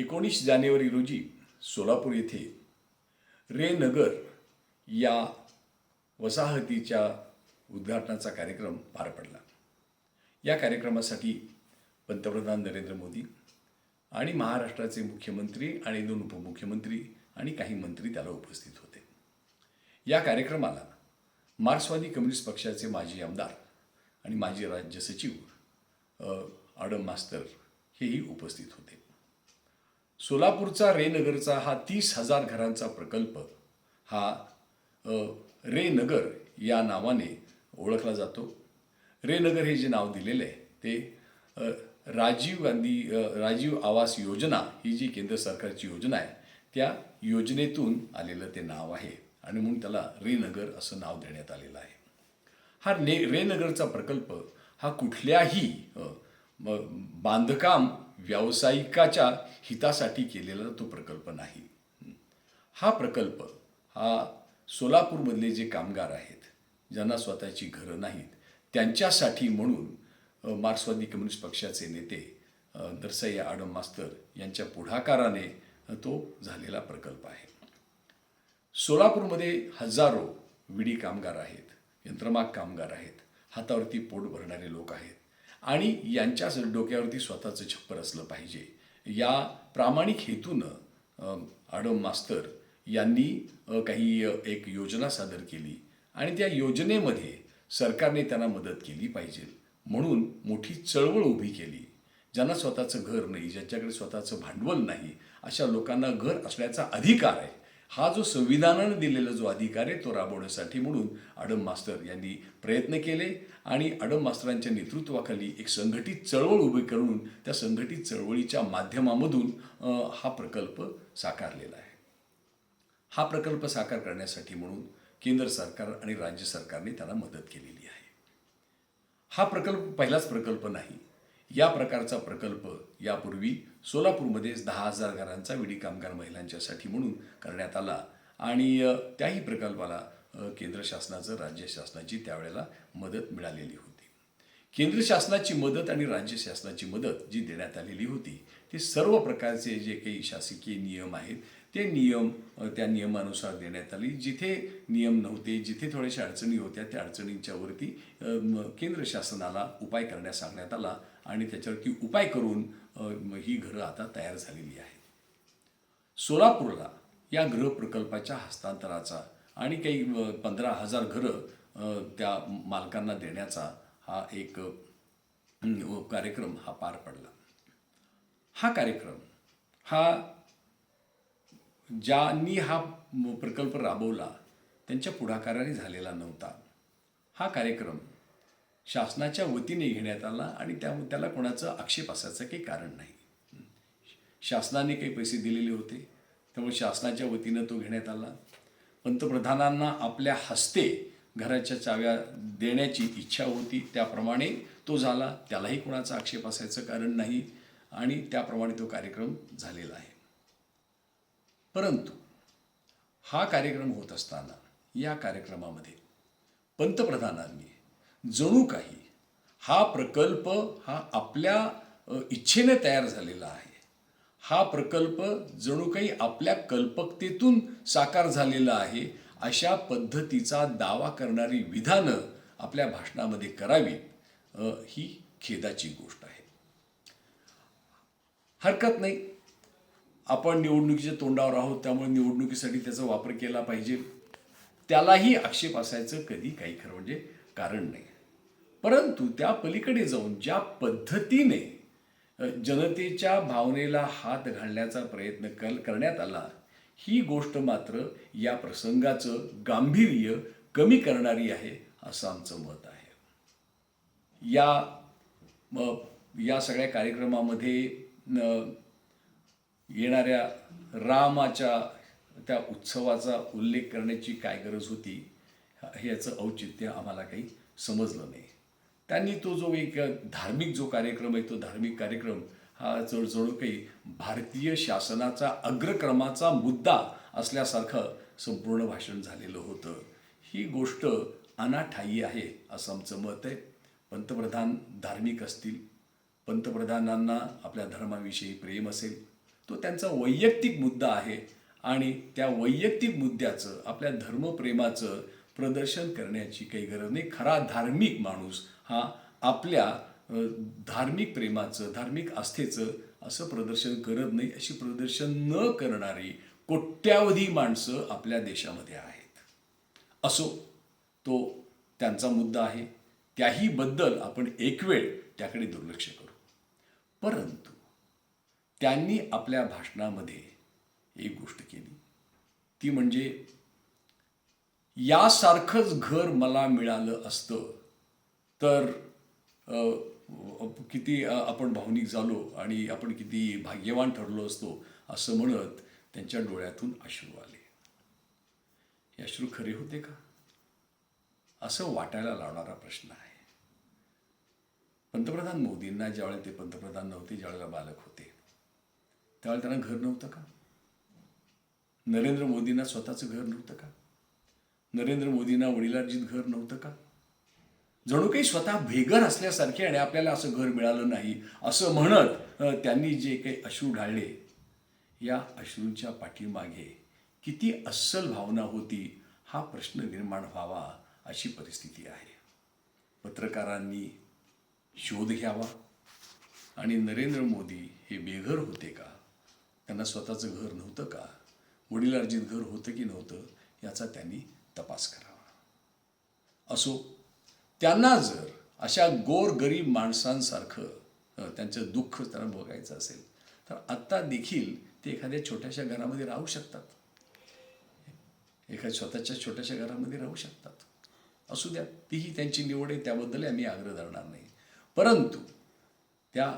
एकोणीस जानेवारी रोजी सोलापूर येथे रे नगर या वसाहतीच्या उद्घाटनाचा कार्यक्रम पार पडला. या कार्यक्रमासाठी पंतप्रधान नरेंद्र मोदी आणि महाराष्ट्राचे मुख्यमंत्री आणि दोन उपमुख्यमंत्री आणि काही मंत्री त्याला उपस्थित होते. या कार्यक्रमाला मार्क्सवादी कम्युनिस्ट पक्षाचे माजी आमदार आणि माजी राज्य सचिव आडम मास्तर हेही उपस्थित होते. सोलापूरचा रेनगरचा हा तीस हजार घरांचा प्रकल्प हा रेनगर या नावाने ओळखला जातो. रेनगर हे जे नाव दिलेलं आहे ते राजीव गांधी राजीव आवास योजना ही जी केंद्र सरकारची योजना आहे त्या योजनेतून आलेलं ते नाव आहे आणि म्हणून त्याला रेनगर असं नाव देण्यात आलेलं आहे. हा ने रेनगरचा प्रकल्प हा कुठल्याही म- बांधकाम व्यावसायिकाच्या हितासाठी केलेला तो प्रकल्प नाही. हा प्रकल्प हा सोलापूरमधले जे कामगार आहेत ज्यांना स्वतःची घरं नाहीत त्यांच्यासाठी म्हणून मार्क्सवादी कम्युनिस्ट पक्षाचे नेते नरसय्या आडम मास्तर यांच्या पुढाकाराने तो झालेला प्रकल्प आहे. सोलापूरमध्ये हजारो विडी कामगार आहेत यंत्रमाग कामगार आहेत हातावरती पोट भरणारे लोक आहेत आणि यांच्याच डोक्यावरती स्वतःचं छप्पर असलं पाहिजे. या प्रामाणिक हेतूनं अ, आडम मास्तर यांनी काही एक योजना सादर केली आणि त्या योजनेमध्ये सरकारने त्यांना मदत केली पाहिजे. म्हणून मोठी चळवळ उभी केली. ज्यांना स्वतःचं घर नाही ज्यांच्याकडे स्वतःचं भांडवल नाही अशा लोकांना घर असण्याचा अधिकार आहे. हा जो संविधानानं दिलेला जो अधिकार आहे तो राबवण्यासाठी म्हणून आडम मास्तर यांनी प्रयत्न केले आणि आडम मास्तरांच्या नेतृत्वाखाली एक संघटित चळवळ उभी करून त्या संघटित चळवळीच्या माध्यमामधून हा प्रकल्प साकारलेला आहे. हा प्रकल्प साकार करण्यासाठी म्हणून केंद्र सरकार आणि राज्य सरकारने त्याला मदत केलेली आहे. हा प्रकल्प पहिलाच प्रकल्प नाही. या प्रकारचा प्रकल्प यापूर्वी सोलापूरमध्येच दहा हजार घरांचा विडी कामगार महिलांच्यासाठी म्हणून करण्यात आला. आणि त्याही प्रकल्पाला केंद्र शासनाचं राज्य शासनाची त्यावेळेला मदत मिळालेली होती. केंद्र शासनाची मदत आणि राज्य शासनाची मदत जी देण्यात आलेली होती ती सर्व प्रकारचे जे काही शासकीय नियम आहेत ते नियम त्या नियमानुसार देण्यात आली. जिथे नियम नव्हते जिथे थोड्याशा अडचणी होत्या त्या अडचणींच्या वरती केंद्र शासनाला उपाय करण्यास सांगण्यात आला आणि त्याच्यावरती उपाय करून ही घरं आता तयार झालेली आहेत. सोलापूरला या गृह प्रकल्पाच्या हस्तांतराचा आणि काही पंधरा हजार घरं त्या मालकांना देण्याचा हा एक कार्यक्रम हा पार पडला. हा कार्यक्रम हा ज्यांनी हा प्रकल्प राबवला त्यांच्या पुढाकाराने झालेला नव्हता. हा कार्यक्रम शासनाच्या वतीने घेण्यात आला आणि त्या त्याला कोणाचं आक्षेप असायचं काही कारण नाही. शासनाने काही पैसे दिलेले होते त्यामुळे शासनाच्या वतीनं तो घेण्यात आला. पंतप्रधानांना आपल्या हस्ते घराच्या चाव्या देण्याची इच्छा होती त्याप्रमाणे तो झाला. त्यालाही कोणाचा आक्षेप असायचं कारण नाही आणि त्याप्रमाणे तो कार्यक्रम झालेला आहे. परंतु हा कार्यक्रम होत असताना या कार्यक्रमामध्ये पंतप्रधानांनी जणू काही हा प्रकल्प हा आपल्या इच्छेने तयार झालेला आहे. हा प्रकल्प जणू काही आपल्या कल्पकतेतून साकार झालेला आहे अशा पद्धतीचा दावा करणारी विधानं आपल्या भाषणामध्ये करावीत ही खेदाची गोष्ट आहे. हरकत नाही. आपण निवडणुकीच्या तोंडावर आहोत त्यामुळे निवडणुकीसाठी त्याचा वापर केला पाहिजे. त्यालाही आक्षेप असायचं कधी काही खरं म्हणजे कारण नाही. परंतु त्या पलीकडे जाऊन ज्या पद्धतीने जनतेच्या भावनेला हात घालण्याचा प्रयत्न कल करण्यात आला ही गोष्ट मात्र या प्रसंगाचं गांभीर्य कमी करणारी आहे असं आमचं मत आहे. या या सगळ्या कार्यक्रमामध्ये न, येणाऱ्या रामाच्या त्या उत्सवाचा उल्लेख करण्याची काय गरज होती ह्याचं औचित्य आम्हाला काही समजलं नाही. त्यांनी तो जो एक धार्मिक जो कार्यक्रम आहे तो धार्मिक कार्यक्रम हा जवळजवळ काही भारतीय शासनाचा अग्रक्रमाचा मुद्दा असल्यासारखं संपूर्ण भाषण झालेलं होतं. ही गोष्ट अनाठायी आहे असं आमचं मत आहे. पंतप्रधान धार्मिक असतील पंतप्रधानांना आपल्या धर्माविषयी प्रेम असेल तो त्यांचा वैयक्तिक मुद्दा आहे आणि त्या वैयक्तिक मुद्द्याचं आपल्या धर्मप्रेमाचं प्रदर्शन करण्याची काही गरज नाही. खरा धार्मिक माणूस हा आपल्या धार्मिक प्रेमाचं धार्मिक आस्थेचं असं प्रदर्शन करत नाही अशी प्रदर्शन न करणारी कोट्यावधी माणसं आपल्या देशामध्ये आहेत. असो तो त्यांचा मुद्दा आहे. त्याही बद्दल आपण एक वेळ त्याकडे दुर्लक्ष करू. परंतु त्यांनी आपल्या भाषणामध्ये एक गोष्ट केली. ती म्हणजे यासारखंच घर मला मिळालं असतं तर किती आपण भावनिक झालो आणि आपण किती भाग्यवान ठरलो असतो असं म्हणत त्यांच्या डोळ्यातून अश्रू आले. हे अश्रू खरे होते का? असं वाटायला लावणारा प्रश्न आहे. पंतप्रधान मोदींना ज्यावेळेला ते पंतप्रधान नव्हते ज्यावेळेला बालक होते त्यावेळेला त्यांना घर नव्हतं का? नरेंद्र मोदींना स्वतःचं घर नव्हतं का? नरेंद्र मोदींना वडिलार्जित घर नव्हतं का? जणू काही स्वतः भेगर असल्यासारखे आणि आपल्याला असं घर मिळालं नाही असं म्हणत त्यांनी जे काही अश्रू ढाळले या अश्रूंच्या पाठीमागे किती अस्सल भावना होती हा प्रश्न निर्माण व्हावा अशी परिस्थिती आहे. पत्रकारांनी शोध घ्यावा आणि नरेंद्र मोदी हे बेघर होते का? त्यांना स्वतःचं घर नव्हतं का? वडिलार्जित घर होतं की नव्हतं याचा त्यांनी तपास करावा. असो त्यांना जर अशा गोरगरीब माणसांसारखं त्यांचं दुःख त्यांना बघायचं असेल तर आत्ता देखील ते एखाद्या छोट्याशा घरामध्ये राहू शकतात. एखाद्या स्वतःच्या छोट्याशा घरामध्ये राहू शकतात. असू द्या तीही त्यांची निवड आहे त्याबद्दल आम्ही आग्रह धरणार नाही. परंतु त्या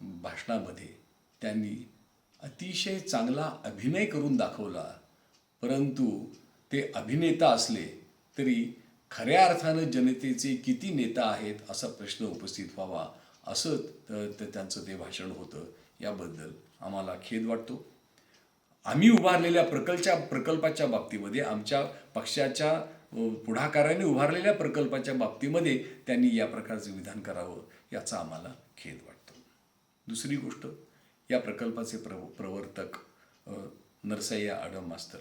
भाषणामध्ये त्यांनी अतिशय चांगला अभिनय करून दाखवला. परंतु ते अभिनेता असले तरी खऱ्या अर्थानं जनतेचे किती नेता आहेत असा प्रश्न उपस्थित व्हावा असं त्यांचं ते भाषण होतं. याबद्दल आम्हाला खेद वाटतो. आम्ही उभारलेल्या प्रकल्पच्या प्रकल्पाच्या बाबतीमध्ये आमच्या पक्षाच्या पुढाकाराने उभारलेल्या प्रकल्पाच्या बाबतीमध्ये त्यांनी या प्रकारचं विधान करावं याचा आम्हाला खेद वाटतो. दुसरी गोष्ट या प्रकल्पाचे प्र प्रवर्तक नरसय्या आडम मास्तर.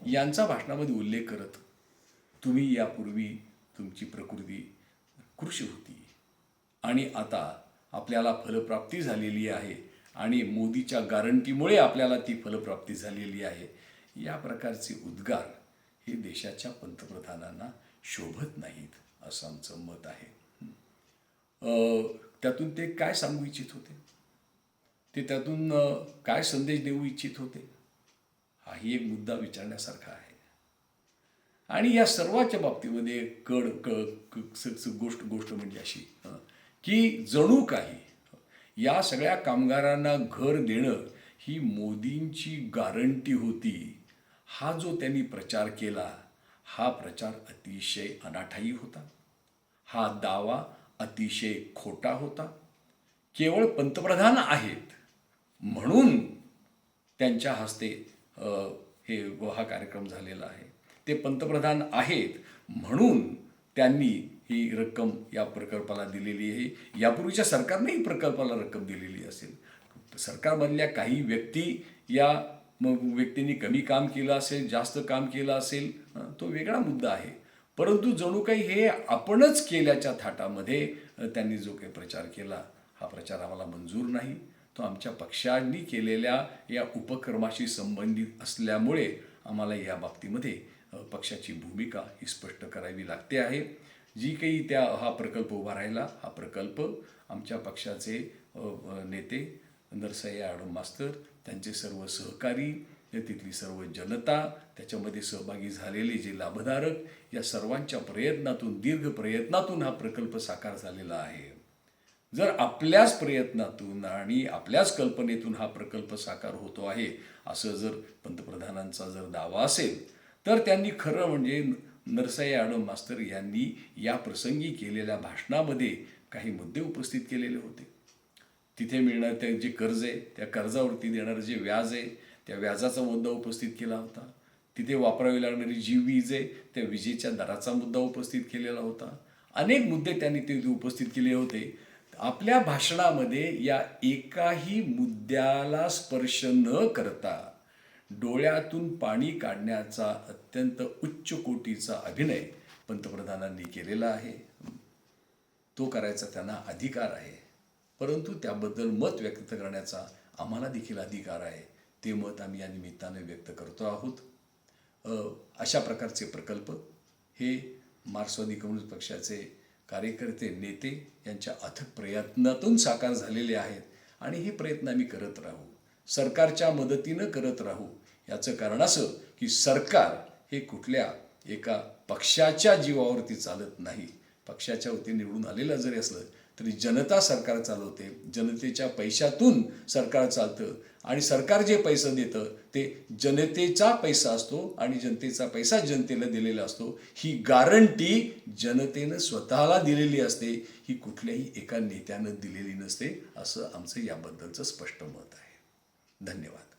यांचा भाषणामध्ये उल्लेख करत तुम्ही यापूर्वी तुमची प्रकृती कृषी होती. आणि आता आपल्याला फलप्राप्ती झालेली आहे आणि मोदीच्या गारंटीमुळे आपल्याला ती फलप्राप्ती झालेली आहे. या प्रकारचे उद्गार हे देशाच्या पंतप्रधानांना शोभत नाहीत असं आमचं मत आहे. त्यातून ते काय सांगू इच्छित होते? ते त्यातून काय संदेश देऊ इच्छित होते? हाही एक मुद्दा विचारण्यासारखा आहे. आणि या सर्वाच्या बाबतीमध्ये कड क गोष्ट गोष्ट म्हणजे अशी की जणू काही या सगळ्या कामगारांना घर देणं ही मोदींची गारंटी होती. हा जो त्यांनी प्रचार केला हा प्रचार अतिशय अनाठायी होता. हा दावा अतिशय खोटा होता. केवळ पंतप्रधान आहेत म्हणून त्यांच्या हस्ते हे हा कार्यक्रम झालेला आहे. ते पंतप्रधान आहेत म्हणून त्यांनी ही रक्कम या प्रकल्पाला दिलेली आहे. यापूर्वीच्या सरकारने ही प्रकल्पाला रक्कम दिलेली असेल. सरकारमधल्या काही व्यक्ती या मग व्यक्तींनी कमी काम केलं असेल जास्त काम केलं असेल तो वेगळा मुद्दा आहे. परंतु जणू काही हे आपणच केल्याच्या थाटामध्ये त्यांनी जो काही प्रचार केला हा प्रचार आम्हाला मंजूर नाही. तो आमच्या पक्षांनी केलेल्या या उपक्रमाशी संबंधित असल्यामुळे आम्हाला या बाबतीमध्ये पक्षाची भूमिका ही स्पष्ट करावी लागते आहे. जी काही त्या हा प्रकल्प उभा राहिला हा प्रकल्प आमच्या पक्षाचे नेते नरसय्या आडम मास्तर त्यांचे सर्व सहकारी या तिथली सर्व जनता त्याच्यामध्ये सहभागी झालेले जे लाभधारक या सर्वांच्या प्रयत्नातून दीर्घ प्रयत्नातून हा प्रकल्प साकार झालेला आहे. जर आपल्याच प्रयत्नातून आणि आपल्याच कल्पनेतून हा प्रकल्प साकार होतो आहे असं जर पंतप्रधानांचा जर दावा असेल तर त्यांनी खरं म्हणजे नरसाई आडम मास्तर यांनी या प्रसंगी केलेल्या भाषणामध्ये काही मुद्दे उपस्थित केलेले होते. तिथे मिळणार ते जे कर्ज आहे त्या कर्जावरती देणारं जे व्याज आहे त्या व्याजाचा मुद्दा उपस्थित केला होता. तिथे वापरावी लागणारी जी वीज आहे त्या विजेच्या दराचा मुद्दा उपस्थित केलेला होता. अनेक मुद्दे त्यांनी तिथे उपस्थित केले होते. आपल्या भाषणामध्ये या एकाही मुद्द्याला स्पर्श न करता डोळ्यातून पाणी काढण्याचा अत्यंत उच्च कोटीचा अभिनय पंतप्रधानांनी केलेला आहे. तो करायचा त्यांना अधिकार आहे. परंतु त्याबद्दल मत व्यक्त करण्याचा आम्हाला देखील अधिकार आहे. ते मत आम्ही या निमित्ताने व्यक्त करतो आहोत. अशा प्रकारचे प्रकल्प हे मार्क्सवादी कम्युनिस्ट पक्षाचे कार्यकर्ते नेते यांच्या अथक प्रयत्नातून साकार झालेले आहेत आणि हे प्रयत्न आम्ही करत राहू. सरकारच्या मदतीनं करत राहू. याचं कारण असं की सरकार हे कुठल्या एका पक्षाच्या जीवावरती चालत नाही. पक्षाच्या वतीने निवडून आलेलं जरी असलं तरी जनता सरकार चालवते. जनतेच्या पैशातून सरकार चालतं. आणि सरकार जे पैसे देतं ते जनतेचा पैसा असतो आणि जनतेचा पैसा जनतेला दिलेला असतो. ही गारंटी जनतेनं स्वतःला दिलेली असते. ही कुठल्याही एका नेत्यानं दिलेली नसते असं आमचं याबद्दलचं स्पष्ट मत आहे. धन्यवाद.